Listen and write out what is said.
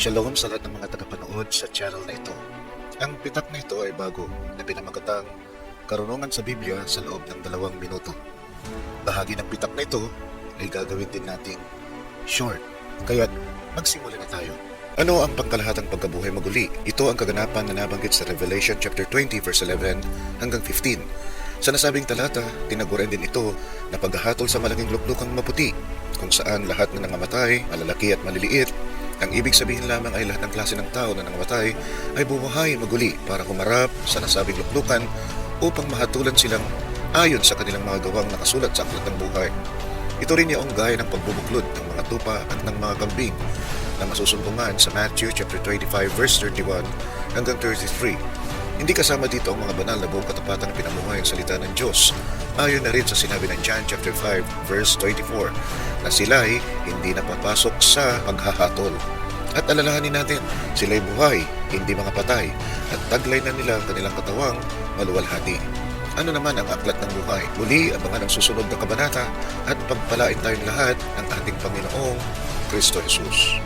Shalom sa lahat ng mga tagapanood sa channel na ito. Ang pitak na ito ay bago na pinamagatang karunungan sa Biblia sa loob ng dalawang minuto. Bahagi ng pitak na ito ay gagawin din nating short. Kaya magsimula na tayo. Ano ang pangkalahatang pagkabuhay maguli? Ito ang kaganapan na nabanggit sa Revelation chapter 20 verse 11 hanggang 15. Sa nasabing talata, tinaguran din ito na paghahatol sa malaking luklukang maputi, kung saan lahat na nangamatay, malalaki at maliliit, ang ibig sabihin lamang ay lahat ng klase ng tao na nangamatay ay bubuhay maguli para humarap sa nasabing luklukan upang mahatulan silang ayon sa kanilang mga gawang nakasulat sa aklat ng buhay. Ito rin yung gaya ng pagbubuklod ng mga tupa at ng mga kambing na masusumbungan sa Matthew chapter 25 verse 31 hanggang 33. Hindi kasama dito ang mga banal na buong katapatan ng pinamuhay ang salita ng Diyos. Ayon na rin sa sinabi ng John chapter 5 verse 24 na sila ay hindi napapasok sa paghahatol. At alalahanin natin, sila'y buhay, hindi mga patay, at taglay na nila ang kanilang katawang maluwalhati. Ano naman ang aklat ng buhay? Muli, abangan ang susunod na kabanata at pagpalain tayong lahat ng ating Panginoong Kristo Jesus.